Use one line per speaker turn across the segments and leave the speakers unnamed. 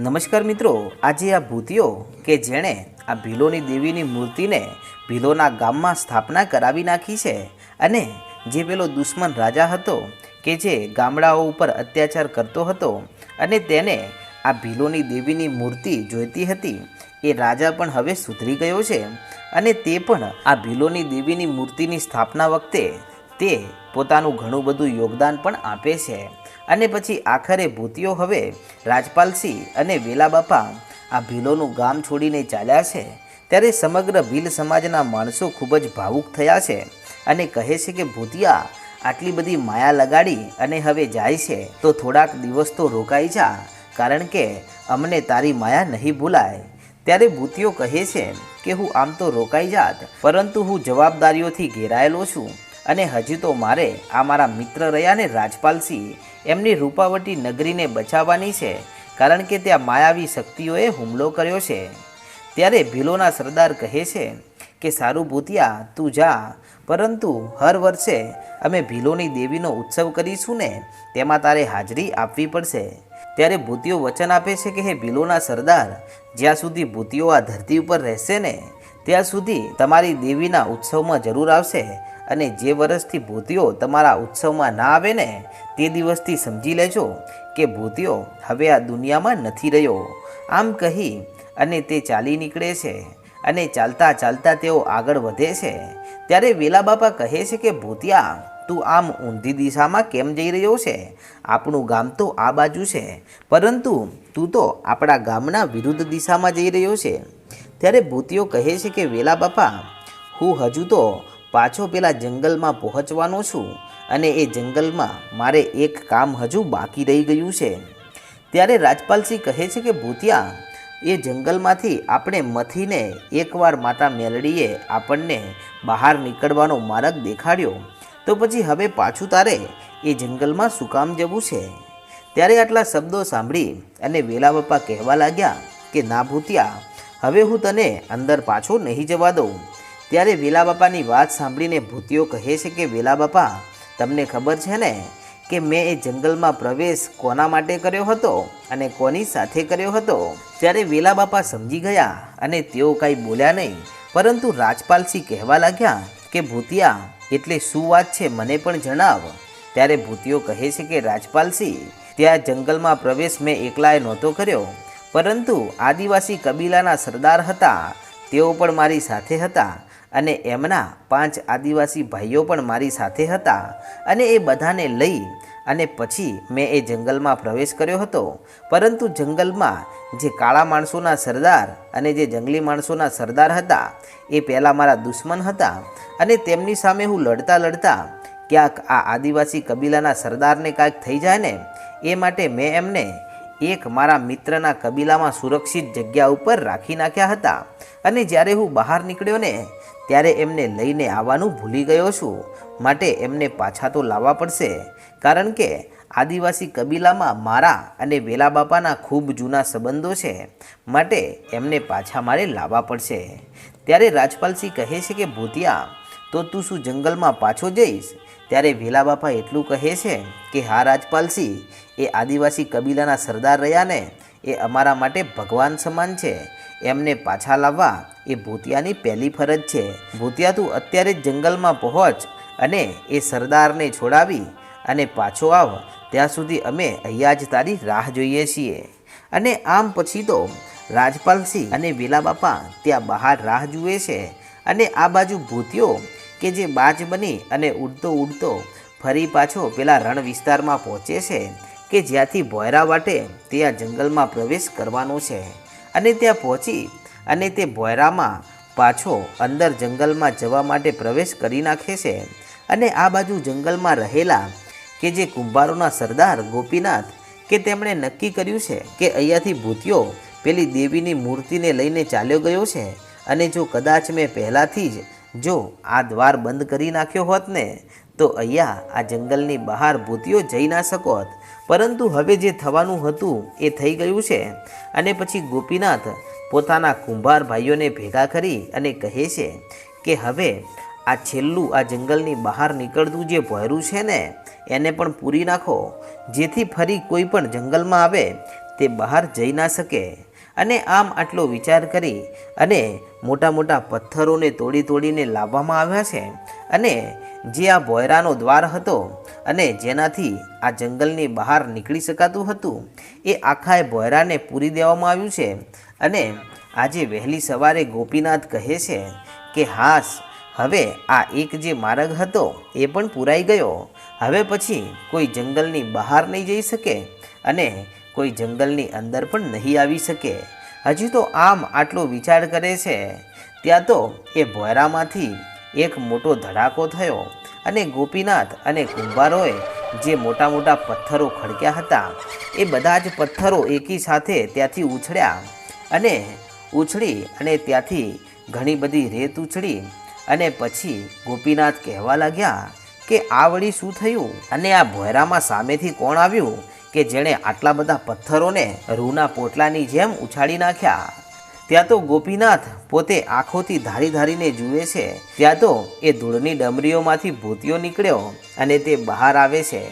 નમસ્કાર મિત્રો, આજે આ ભૂતિઓ કે જેણે આ ભીલોની દેવીની મૂર્તિને ભીલોના ગામમાં સ્થાપના કરાવી નાખી છે અને જે પેલો દુશ્મન રાજા હતો કે જે ગામડાઓ ઉપર અત્યાચાર કરતો હતો અને તેને આ ભીલોની દેવીની મૂર્તિ જોઈતી હતી, એ રાજા પણ હવે સુધરી ગયો છે અને તે પણ આ ભીલોની દેવીની મૂર્તિની સ્થાપના વખતે તે પોતાનું ઘણું બધું યોગદાન પણ આપે છે. અને પછી આખરે ભૂતિઓ હવે રાજપાલસિંહ અને વેલા બાપા આ ભીલોનું ગામ છોડીને ચાલ્યા છે. ત્યારે સમગ્ર ભીલ સમાજના માણસો ખૂબ જ ભાવુક થયા છે અને કહે છે કે ભૂતિયા આટલી બધી માયા લગાડી અને હવે જાય છે તો થોડાક દિવસ તો રોકાઈ જા, કારણ કે અમને તારી માયા નહીં ભૂલાય. ત્યારે ભૂતિઓ કહે છે કે હું આમ તો રોકાઈ જાત, પરંતુ હું જવાબદારીઓથી ઘેરાયેલો છું અને હજી તો મારે આ મારા મિત્ર રહ્યા ને રાજપાલસિંહ એમની રૂપાવટી નગરીને બચાવવાની છે, કારણ કે ત્યાં માયાવી શક્તિઓએ હુમલો કર્યો છે. ત્યારે ભીલોના સરદાર કહે છે કે, સારું ભૂતિયા, તું જા. પરંતુ હર વર્ષે અમે ભીલોની દેવીનો ઉત્સવ કરીશું ને, તેમાં તારે હાજરી આપવી પડશે. ત્યારે ભૂતિઓ વચન આપે છે કે, હે ભીલોના સરદાર, જ્યાં સુધી ભૂતિઓ આ ધરતી ઉપર રહેશે ને, ત્યાં સુધી તમારી દેવીના ઉત્સવમાં જરૂર આવશે. અને જે વર્ષથી ભૂતિઓ તમારા ઉત્સવમાં ના આવે ને, તે દિવસથી સમજી લેજો કે ભૂતિઓ હવે આ દુનિયામાં નથી રહ્યો. આમ કહી અને તે ચાલી નીકળે છે અને ચાલતા ચાલતા તેઓ આગળ વધે છે. ત્યારે વેલા બાપા કહે છે કે, ભૂતિયા, તું આમ ઊંધી દિશામાં કેમ જઈ રહ્યો છે? આપણું ગામ તો આ બાજુ છે, પરંતુ તું તો આપણા ગામના વિરુદ્ધ દિશામાં જઈ રહ્યો છે. ત્યારે ભૂતિઓ કહે છે કે, વેલા બાપા, હું હજુ તો પાછો પેલા જંગલમાં પહોંચવાનો છું અને એ જંગલમાં મારે એક કામ હજુ બાકી રહી ગયું છે. ત્યારે રાજપાલસિંહ કહે છે કે, ભૂતિયા, એ જંગલમાંથી આપણે મથીને એકવાર માતા મેલડીએ આપણને બહાર નીકળવાનો માર્ગ દેખાડ્યો. તો પછી હવે પાછું તારે એ જંગલમાં શું કામ જવું છે? ત્યારે આટલા શબ્દો સાંભળી અને વેલા બાપા કહેવા લાગ્યા કે, ના ભૂતિયા, હવે હું તને અંદર પાછો નહીં જવા દઉં. ત્યારે વેલા બાપાની વાત સાંભળીને ભૂતિઓ કહે છે કે, વેલા બાપા, તમને ખબર છે ને કે મેં એ જંગલમાં પ્રવેશ કોના માટે કર્યો હતો અને કોની સાથે કર્યો હતો? ત્યારે વેલા બાપા સમજી ગયા અને તેઓ કાંઈ બોલ્યા નહીં. પરંતુ રાજપાલસિંહ કહેવા લાગ્યા કે, ભૂતિયા, એટલે શું વાત છે મને પણ જણાવ. ત્યારે ભૂતિઓ કહે છે કે, રાજપાલસિંહ, ત્યાં જંગલમાં પ્રવેશ મેં એકલાએ નહોતો કર્યો. પરંતુ આદિવાસી કબીલાના સરદાર હતા. તેઓ પણ મારી સાથે હતા. અને એમના પાંચ આદિવાસી ભાઈઓ પણ મારી સાથે હતા અને એ બધાને લઈ અને પછી મેં એ જંગલમાં પ્રવેશ કર્યો હતો. પરંતુ જંગલમાં જે કાળા માણસોના સરદાર અને જે જંગલી માણસોના સરદાર હતા, એ પહેલાં મારા દુશ્મન હતા અને તેમની સામે હું લડતા લડતા ક્યાંક આ આદિવાસી કબીલાના સરદારને કાંઈક થઈ જાય ને, એ માટે મેં એમને એક મારા મિત્રના કબીલામાં સુરક્ષિત જગ્યા ઉપર રાખી નાખ્યા હતા. અને જ્યારે હું બહાર નીકળ્યો ને, ત્યારે એમને લઈને આવવાનું ભૂલી ગયો છું. માટે એમને પાછા તો લાવવા પડશે. કારણ કે આદિવાસી કબીલામાં મારા અને વેલા બાપાના ખૂબ જૂના સંબંધો છે. માટે એમને પાછા મારે લાવવા પડશે. ત્યારે રાજપાલસિંહ કહે છે કે, ભૂતિયા, તો તું શું જંગલમાં પાછો જઈશ? ત્યારે વેલા બાપા એટલું કહે છે કે, હા રાજપાલસિંહ એ આદિવાસી કબીલાના સરદાર રહ્યા ને, એ અમારા માટે ભગવાન સમાન છે. એમને પાછા લાવવા એ ભૂતિયાની પહેલી ફરજ છે. ભૂતિયા, તું અત્યારે જ જંગલમાં પહોંચ અને એ સરદારને છોડાવી અને પાછો આવ. ત્યાં સુધી અમે અહીંયા જ તારી રાહ જોઈએ છીએ. અને આમ પછી તો રાજપાલસિંહ અને વેલા બાપા ત્યાં બહાર રાહ જુએ છે અને આ બાજુ ભૂતિયો કે જે બાજ બની અને ઉડતો ઉડતો ફરી પાછો પેલા રણ વિસ્તારમાં પહોંચે છે, કે જ્યાંથી ભોયરા વાટે ત્યાં જંગલમાં પ્રવેશ કરવાનો છે. અને ત્યાં પહોંચી અને તે ભોયરામાં પાછો અંદર જંગલમાં જવા માટે પ્રવેશ કરી નાખે છે. અને આ બાજુ જંગલમાં રહેલા કે જે કુંભારોના સરદાર ગોપીનાથ, કે તેમણે નક્કી કર્યું છે કે અહીંયાથી ભૂતિયો પેલી દેવીની મૂર્તિને લઈને ચાલ્યો ગયો છે. અને જો કદાચ મેં પહેલાંથી જ જો આ દ્વાર બંધ કરી નાખ્યો હોત ને, તો અહીંયા આ જંગલની બહાર ભૂતિઓ જઈ ના શકોત. પરંતુ હવે જે થવાનું હતું એ થઈ ગયું છે. અને પછી ગોપીનાથ પોતાના કુંભાર ભાઈઓને ભેગા કરી અને કહે છે કે હવે આ છેલ્લું આ જંગલની બહાર નીકળતું જે ભોયરું છે ને, એને પણ પૂરી નાખો. જેથી ફરી કોઈ પણ જંગલમાં આવે તે બહાર જઈ ના શકે. અને આમ આટલો વિચાર કરી અને મોટા મોટા પથ્થરોને તોડી તોડીને લાવવામાં આવ્યા છે. અને જે આ ભોયરાનો દ્વાર હતો અને જેનાથી આ જંગલની બહાર નીકળી શકાતું હતું, એ આખા ભોયરાને પૂરી દેવામાં આવ્યું છે. અને આજે વહેલી સવારે ગોપીનાથ કહે છે કે હાસ હવે આ એક જે માર્ગ હતો, એ પણ પૂરાઈ ગયો. હવે પછી કોઈ જંગલની બહાર નહીં જઈ શકે અને કોઈ જંગલની અંદર પણ નહીં આવી શકે. હજી તો આમ આટલો વિચાર કરે છે. ત્યાં તો એ ભોયરામાંથી એક મોટો ધડાકો થયો અને ગોપીનાથ અને કુંભારોએ જે મોટા મોટા પથ્થરો ખડક્યા હતા, એ બધા જ પથ્થરો એકી સાથે ત્યાંથી ઉછળ્યા અને ઉછળી અને ત્યાંથી ઘણી બધી રેત ઉછળી અને પછી ગોપીનાથ કહેવા લાગ્યા કે આ વળી શું થયું? અને આ ભોયરામાં સામેથી કોણ આવ્યું? કે જેણે આટલા બધા પથ્થરોને રૂના પોટલાની જેમ ઉછાળી નાખ્યા. ત્યાં તો ગોપીનાથ પોતે આંખોથી ધારી ધારીને જુએ છે. ત્યાં તો એ ધૂળની ડમરીઓમાંથી ભૂતિયો નીકળ્યો અને તે બહાર આવે છે.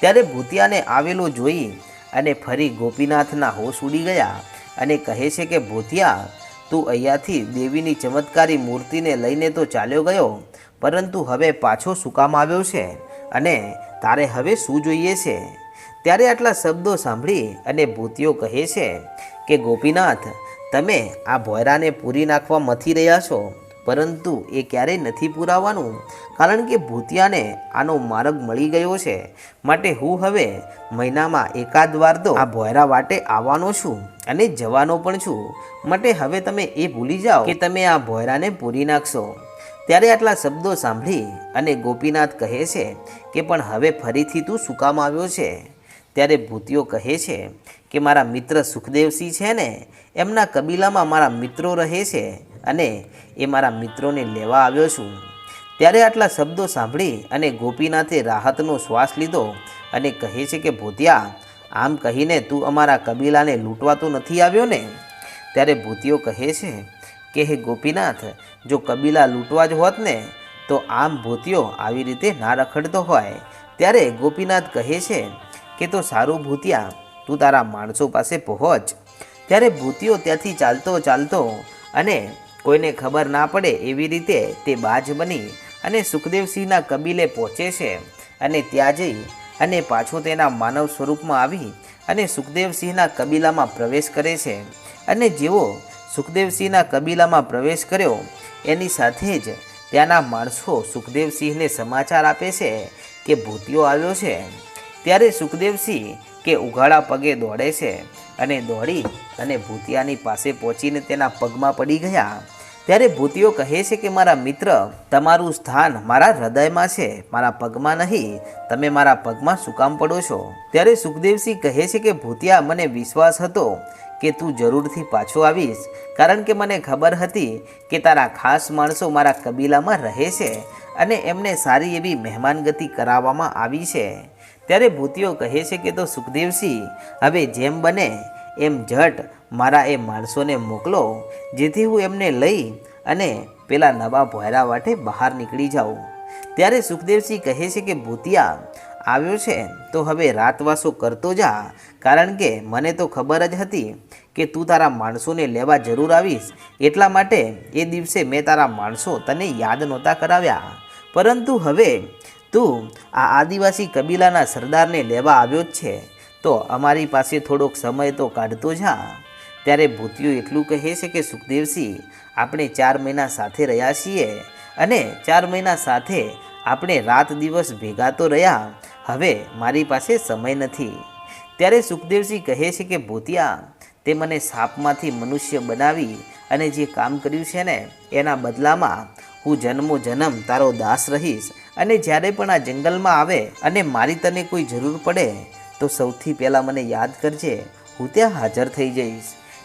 ત્યારે ભૂતિયાને આવેલો જોઈ અને ફરી ગોપીનાથના હોશ ઉડી ગયા અને કહે છે કે, ભૂતિયા, તું અહીંયાથી દેવીની ચમત્કારી મૂર્તિને લઈને તો ચાલ્યો ગયો, પરંતુ હવે પાછો સુકામ આવ્યો છે? અને તારે હવે શું જોઈએ છે? ત્યારે આટલા શબ્દો સાંભળી અને ભૂતિયો કહે છે કે, ગોપીનાથ, તમે આ ભોયરાને પૂરી નાખવા મથી રહ્યા છો, પરંતુ એ ક્યારેય નથી પુરાવાનું, કારણ કે ભૂતિયાને આનો માર્ગ મળી ગયો છે. માટે હું હવે મહિનામાં એકાદ વાર તો આ ભોયરા વાટે આવવાનો છું અને જવાનો પણ છું. માટે હવે તમે એ ભૂલી જાઓ કે તમે આ ભોયરાને પૂરી નાખશો. ત્યારે આટલા શબ્દો સાંભળી અને ગોપીનાથ કહે છે કે, પણ હવે ફરીથી તું શું આવ્યો છે? ત્યારે ભૂતિયો કહે છે કે મારા મિત્ર સુખદેવસિંહ છે ને, એમના કબીલામાં મારા મિત્રો રહે છે અને એ મારા મિત્રોને લેવા આવ્યો છું. ત્યારે આટલા શબ્દો સાંભળી અને ગોપીનાથે રાહતનો શ્વાસ લીધો અને કહે છે કે, ભૂતિયા, આમ કહીને તું અમારા કબીલાને લૂંટવા તો નથી આવ્યો ને? ત્યારે ભૂતિયો કહે છે કે, હે ગોપીનાથ, જો કબીલા લૂંટવા જ હોત ને, તો આમ ભૂતિયો આવી રીતે ના રખડતો હોય. ત્યારે ગોપીનાથ કહે છે કે તો સારું ભૂતિયા, તું તારા માણસો પાસે પહોંચ. ત્યારે ભૂતિયો ત્યાંથી ચાલતો ચાલતો અને કોઈને ખબર ના પડે એવી રીતે તે બાજ બની અને સુખદેવસિંહના કબીલે પહોંચે છે અને ત્યાં જઈ અને પાછો તેના માનવ સ્વરૂપમાં આવી અને સુખદેવસિંહના કબીલામાં પ્રવેશ કરે છે. અને જેવો સુખદેવસિંહના કબીલામાં પ્રવેશ કર્યો, એની સાથે જ ત્યાંના માણસો સુખદેવસિંહને સમાચાર આપે છે કે ભૂતિયો આવ્યો છે. ત્યારે સુખદેવસિંહ કે ઉઘાડા પગે દોડે છે અને દોડી અને ભૂતિયાની પાસે પહોંચીને તેના પગમાં પડી ગયા. ત્યારે ભૂતિયો કહે છે કે, મારા મિત્ર, તમારું સ્થાન મારા હૃદયમાં છે, મારા પગમાં નહીં, તમે મારા પગમાં શું કામ પડો છો? ત્યારે સુખદેવસિંહ કહે છે કે, ભૂતિયા, મને વિશ્વાસ હતો કે તું જરૂરથી પાછો આવીશ? કારણ કે મને ખબર હતી કે તારા ખાસ માણસો મારા કબીલામાં રહે છે અને એમને સારી એવી મહેમાનગતિ કરાવવામાં આવી છે. ત્યારે ભૂતિયો કહે છે કે તો સુખદેવસિંહ, હવે જેમ બને એમ ઝટ મારા એ માણસોને મોકલો, જેથી હું એમને લઈ અને પેલા નવા ભોયરા વાટે બહાર નીકળી જાઉં. ત્યારે સુખદેવસિંહ કહે છે કે ભૂતિયા, આવ્યો છે, તો હવે રાતવાસો કરતો જા કારણ કે મને તો ખબર જ હતી કે તું તારા માણસોને લેવા જરૂર આવીશ. એટલા માટે એ દિવસે મેં તારા માણસો તને યાદ નહોતા કરાવ્યા. પરંતુ હવે તું આ આદિવાસી કબીલાના સરદારને લેવા આવ્યો જ છે. તો અમારી પાસે થોડોક સમય તો કાઢતો જા. ત્યારે ભૂતિયો એટલું કહે છે કે, સુખદેવસિંહ, આપણે ચાર મહિના સાથે રહ્યા છીએ અને ચાર મહિના સાથે આપણે રાત દિવસ ભેગા તો રહ્યા. હવે મારી પાસે સમય નથી. ત્યારે સુખદેવજી કહે છે કે, ભૂતિયા, તે મને સાપમાંથી મનુષ્ય બનાવી અને જે કામ કર્યું છે ને, એના બદલામાં હું જન્મો જન્મ તારો દાસ રહીશ. અને જ્યારે પણ આ જંગલમાં આવે અને મારી તને કોઈ જરૂર પડે, તો સૌથી પહેલાં મને યાદ કરજે, હું ત્યાં હાજર થઈ જઈશ.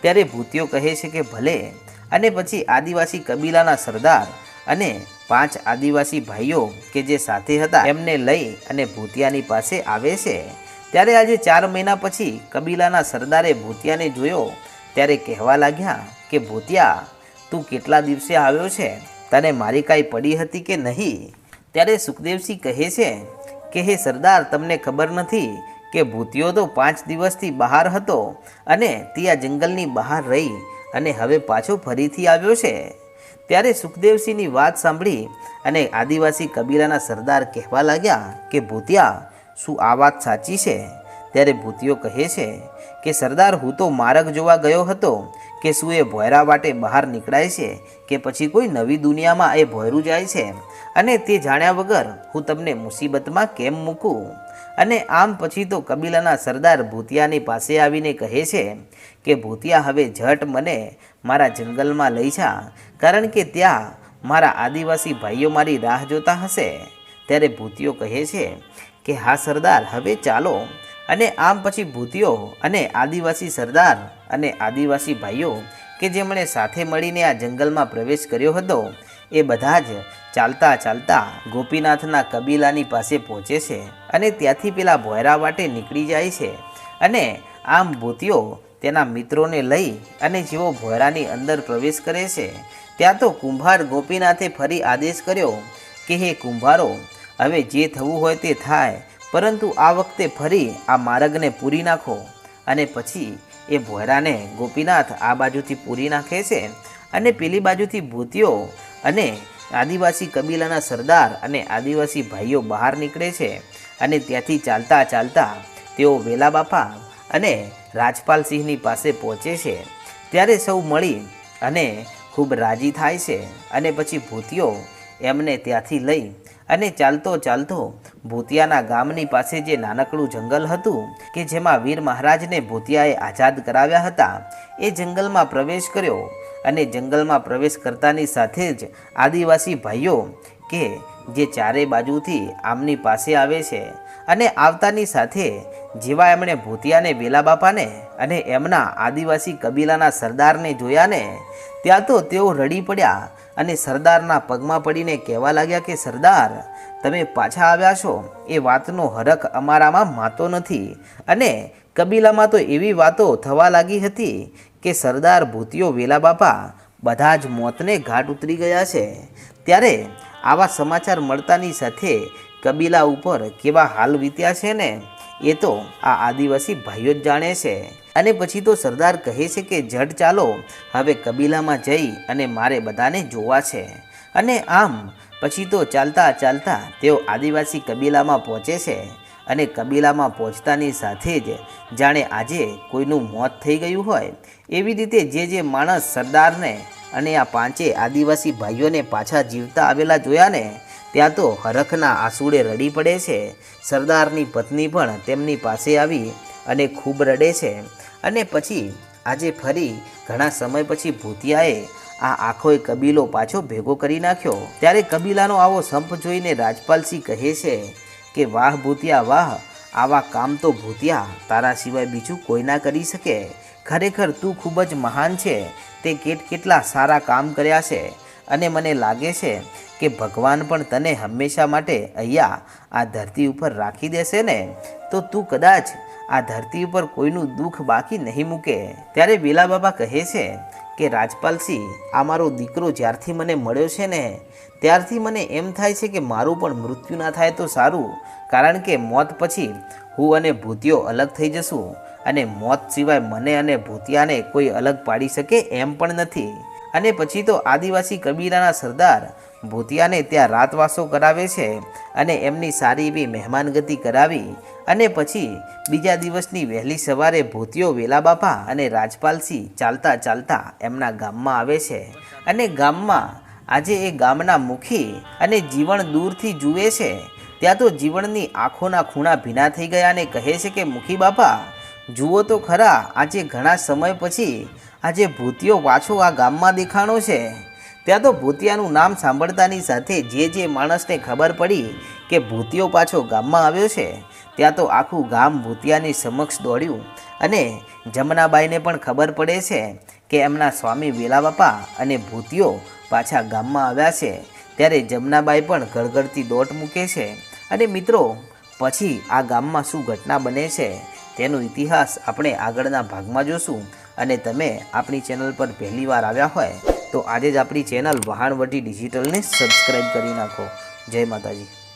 ત્યારે ભૂતિયો કહે છે કે, ભલે. અને પછી આદિવાસી કબીલાના સરદાર અને પાંચ આદિવાસી ભાઈઓ કે જે સાથે હતા, એમને લઈ અને ભૂતિયાની પાસે આવે છે. ત્યારે આજે ચાર મહિના પછી કબીલાના સરદારે ભૂતિયાને જોયો, ત્યારે કહેવા લાગ્યા કે, ભૂતિયા, તું કેટલા દિવસે આવ્યો છે? તને મારી કાંઈ પડી હતી કે નહીં? ત્યારે સુખદેવસિંહ કહે છે કે, હે સરદાર, તમને ખબર નથી કે ભૂતિયો તો પાંચ દિવસથી બહાર હતો અને તે આ જંગલની બહાર રહી અને હવે પાછો ફરીથી આવ્યો છે. ત્યારે સુખદેવસિંહની વાત સાંભળી અને આદિવાસી કબીલાના સરદાર કહેવા લાગ્યા કે, ભૂતિયા શું આ વાત સાચી છે? ત્યારે ભૂતિયો કહે છે કે, સરદાર, હું તો માર્ગ જોવા ગયો હતો કે શું એ ભોયરા વાટે બહાર નીકળાય છે કે પછી કોઈ નવી દુનિયામાં એ ભોયરું જાય છે? અને તે જાણ્યા વગર હું તમને મુસીબતમાં કેમ મૂકું? અને આમ પછી તો કબીલાના સરદાર ભૂતિયાની પાસે આવીને કહે છે કે, ભૂતિયા, હવે ઝટ મને મારા જંગલમાં લઈ જા, કારણ કે ત્યાં મારા આદિવાસી ભાઈઓ મારી રાહ જોતા હશે. ત્યારે ભૂતિયો કહે છે કે હા સરદાર, હવે ચાલો. અને આમ પછી ભૂતિયો અને આદિવાસી સરદાર અને આદિવાસી ભાઈઓ કે જેમણે સાથે મળીને આ જંગલમાં પ્રવેશ કર્યો હતો, એ બધા જ ચાલતા ચાલતા ગોપીનાથના કબીલાની પાસે પહોંચે છે અને ત્યાંથી પેલા ભોયરા વાટે નીકળી જાય છે. અને આમ ભૂતિયો તેના મિત્રોને લઈ અને જેઓ ભોયરાની અંદર પ્રવેશ કરે છે, ત્યાં તો કુંભાર ગોપીનાથે ફરી આદેશ કર્યો કે, હે કુંભારો હવે જે થવું હોય તે થાય, પરંતુ આ વખતે ફરી આ માર્ગને પૂરી નાખો. અને પછી એ ભોયરાને ગોપીનાથ આ બાજુથી પૂરી નાખે છે અને પેલી બાજુથી ભૂતિયો અને આદિવાસી કબીલાના સરદાર અને આદિવાસી ભાઈઓ બહાર નીકળે છે. અને ત્યાંથી ચાલતા ચાલતા તેઓ વેલા બાપા અને રાજપાલસિંહની પાસે પહોંચે છે. ત્યારે સૌ મળી અને ખૂબ રાજી થાય છે. અને પછી ભૂતિયો એમને ત્યાંથી લઈ અને ચાલતો ચાલતો ભૂતિયાના ગામની પાસે જે નાનકડું જંગલ હતું, કે જેમાં વીર મહારાજને ભૂતિયાએ આઝાદ કરાવ્યા હતા, એ જંગલમાં પ્રવેશ કર્યો. અને જંગલમાં પ્રવેશ કરતાની સાથે જ આદિવાસી ભાઈઓ, કે જે ચારે બાજુથી આમની પાસે આવે છે, અને આવતાની સાથે જેવા એમણે ભૂતિયાને વેલા બાપાને અને એમના આદિવાસી કબીલાના સરદારને જોયાને, ત્યાં તો તેઓ રડી પડ્યા અને સરદારના પગમાં પડીને કહેવા લાગ્યા કે, સરદાર, તમે પાછા આવ્યા છો. એ વાતનો હરખ અમારામાં માતો નથી. અને કબીલામાં તો એવી વાતો થવા લાગી હતી કે, સરદાર ભૂતિયો વેલા બાપા, બધા જ મોતને ઘાટ ઉતરી ગયા છે. ત્યારે આવા સમાચાર મળતાની સાથે કબીલા ઉપર કેવા હાલ વીત્યા છે ને, એ તો આ આદિવાસી ભાઈઓ જ જાણે છે. અને પછી તો સરદાર કહે છે કે જડ ચાલો, હવે કબીલામાં જઈ અને મારે બધાને જોવા છે. અને આમ પછી તો ચાલતા ચાલતા તેઓ આદિવાસી કબીલામાં પહોંચે છે અને કબીલામાં પહોંચતાની સાથે જ જાણે આજે કોઈનું મોત થઈ ગયું હોય. એવી રીતે જે જે માણસ સરદારને અને આ પાંચે આદિવાસી ભાઈઓને પાછા જીવતા આવેલા જોયા ને, ત્યાં તો હરખના આંસુડે રડી પડે છે. સરદારની પત્ની પણ તેમની પાસે આવી અને ખૂબ રડે છે. અને પછી આજે ફરી ઘણા સમય પછી ભૂતિયાએ આ આખોય કબીલો પાછો ભેગો કરી નાખ્યો. ત્યારે કબીલાનો આવો સંપ જોઈને રાજપાલસિંહ કહે છે કે, વાહ ભૂતિયા, વાહ! આવા કામ તો ભૂતિયા. તારા સિવાય બીજું કોઈ ના કરી શકે. ખરેખર તું ખૂબ જ મહાન છે. તે કેટ કેટલા સારા કામ કર્યા છે. અને મને લાગે છે કે ભગવાન પણ તને હંમેશા માટે અહીંયા આ ધરતી ઉપર રાખી દેશે ને? તો તું કદાચ આ ધરતી ઉપર કોઈનું દુઃખ બાકી નહીં મૂકે. ત્યારે વેલા બાબા કહે છે કે, રાજપાલસિંહ, આ મારો દીકરો જ્યારથી મને મળ્યો છે ને, ત્યારથી મને એમ થાય છે કે મારું પણ મૃત્યુ ના થાય તો સારું. કારણ કે મોત પછી હું અને ભૂતિયો અલગ થઈ જશું અને મોત સિવાય મને અને ભૂતિયાને કોઈ અલગ પાડી શકે એમ પણ નથી. અને પછી તો આદિવાસી કબીલાના સરદાર ભૂતિયાને ત્યાં રાતવાસો કરાવે છે અને એમની સારી એવી મહેમાનગતિ કરાવી અને પછી બીજા દિવસની વહેલી સવારે ભૂતિયો વેલા બાપા અને રાજપાલસિંહ ચાલતા ચાલતા એમના ગામમાં આવે છે. અને ગામમાં આજે એ ગામના મુખી અને જીવન દૂરથી જુએ છે. ત્યાં તો જીવનની આંખોના ખૂણા ભીના થઈ ગયા અને કહે છે કે, મુખી બાપા, જુઓ તો ખરા, આજે ઘણા સમય પછી આજે ભૂતિયો પાછો આ ગામમાં દેખાણો છે. ત્યાં તો ભૂતિયાનું નામ સાંભળતાની સાથે જે જે માણસને ખબર પડી કે ભૂતિયો પાછો ગામમાં આવ્યો છે, ત્યાં તો આખું ગામ ભૂતિયાની સમક્ષ દોડ્યું અને જમનાબાઈને પણ ખબર પડે છે કે એમના સ્વામી વેલા બાપા અને ભૂતિયો પાછા ગામમાં આવ્યા છે. ત્યારે જમનાબાઈ પણ ગળગળતી દોટ મૂકે છે અને મિત્રો, પછી આ ગામમાં શું ઘટના બને છે તેનો ઇતિહાસ આપણે આગળના ભાગમાં જોશું અને તમે આપણી ચેનલ પર પહેલીવાર આવ્યા હોય તો આજે જ આપણી ચેનલ વહાણવટી ડિજિટલને સબસ્ક્રાઈબ કરી નાખો. જય માતાજી.